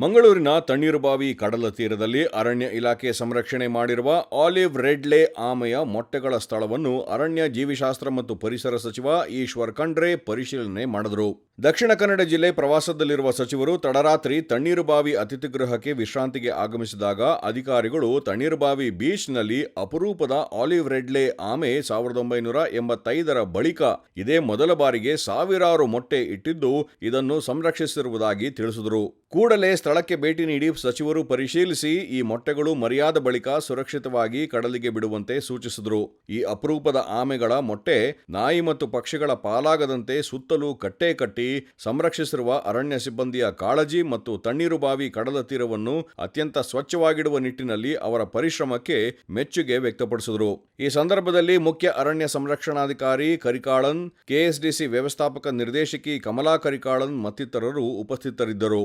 ಮಂಗಳೂರಿನ ತಣ್ಣೀರುಬಾವಿ ಕಡಲ ತೀರದಲ್ಲಿ ಅರಣ್ಯ ಇಲಾಖೆ ಸಂರಕ್ಷಣೆ ಮಾಡಿರುವ ಆಲಿವ್ ರೆಡ್ಲೆ ಆಮೆಯ ಮೊಟ್ಟೆಗಳ ಸ್ಥಳವನ್ನು ಅರಣ್ಯ ಜೀವಿಶಾಸ್ತ್ರ ಮತ್ತು ಪರಿಸರ ಸಚಿವ ಈಶ್ವರ್ ಖಂಡ್ರೆ ಪರಿಶೀಲನೆ ಮಾಡಿದರು. ದಕ್ಷಿಣ ಕನ್ನಡ ಜಿಲ್ಲೆ ಪ್ರವಾಸದಲ್ಲಿರುವ ಸಚಿವರು ತಡರಾತ್ರಿ ತಣ್ಣೀರುಬಾವಿ ಅತಿಥಿಗೃಹಕ್ಕೆ ವಿಶ್ರಾಂತಿಗೆ ಆಗಮಿಸಿದಾಗ ಅಧಿಕಾರಿಗಳು ತಣ್ಣೀರುಬಾವಿ ಬೀಚ್ನಲ್ಲಿ ಅಪರೂಪದ ಆಲಿವ್ ರೆಡ್ಲೆ ಆಮೆ ಸಾವಿರದ ಒಂಬೈನೂರ ಎಂಬತ್ತೈದರ ಬಳಿಕ ಇದೇ ಮೊದಲ ಬಾರಿಗೆ ಸಾವಿರಾರು ಮೊಟ್ಟೆ ಇಟ್ಟಿದ್ದು ಇದನ್ನು ಸಂರಕ್ಷಿಸಿರುವುದಾಗಿ ತಿಳಿಸಿದರು. ಕೂಡಲೇ ಸ್ಥಳಕ್ಕೆ ಭೇಟಿ ನೀಡಿ ಸಚಿವರು ಪರಿಶೀಲಿಸಿ ಈ ಮೊಟ್ಟೆಗಳು ಮರ್ಯಾದ ಬಳಿಕ ಸುರಕ್ಷಿತವಾಗಿ ಕಡಲಿಗೆ ಬಿಡುವಂತೆ ಸೂಚಿಸಿದರು. ಈ ಅಪರೂಪದ ಆಮೆಗಳ ಮೊಟ್ಟೆ ನಾಯಿ ಮತ್ತು ಪಕ್ಷಿಗಳ ಪಾಲಾಗದಂತೆ ಸುತ್ತಲೂ ಕಟ್ಟೆ ಕಟ್ಟಿ ಸಂರಕ್ಷಿಸಿರುವ ಅರಣ್ಯ ಸಿಬ್ಬಂದಿಯ ಕಾಳಜಿ ಮತ್ತು ತಣ್ಣೀರುಬಾವಿ ಕಡಲ ತೀರವನ್ನು ಅತ್ಯಂತ ಸ್ವಚ್ಛವಾಗಿಡುವ ನಿಟ್ಟಿನಲ್ಲಿ ಅವರ ಪರಿಶ್ರಮಕ್ಕೆ ಮೆಚ್ಚುಗೆ ವ್ಯಕ್ತಪಡಿಸಿದರು. ಈ ಸಂದರ್ಭದಲ್ಲಿ ಮುಖ್ಯ ಅರಣ್ಯ ಸಂರಕ್ಷಣಾಧಿಕಾರಿ ಕರಿಕಾಳನ್, ಕೆಎಸ್ಡಿಸಿ ವ್ಯವಸ್ಥಾಪಕ ನಿರ್ದೇಶಕಿ ಕಮಲಾ ಕರಿಕಾಳನ್ ಮತ್ತಿತರರು ಉಪಸ್ಥಿತರಿದ್ದರು.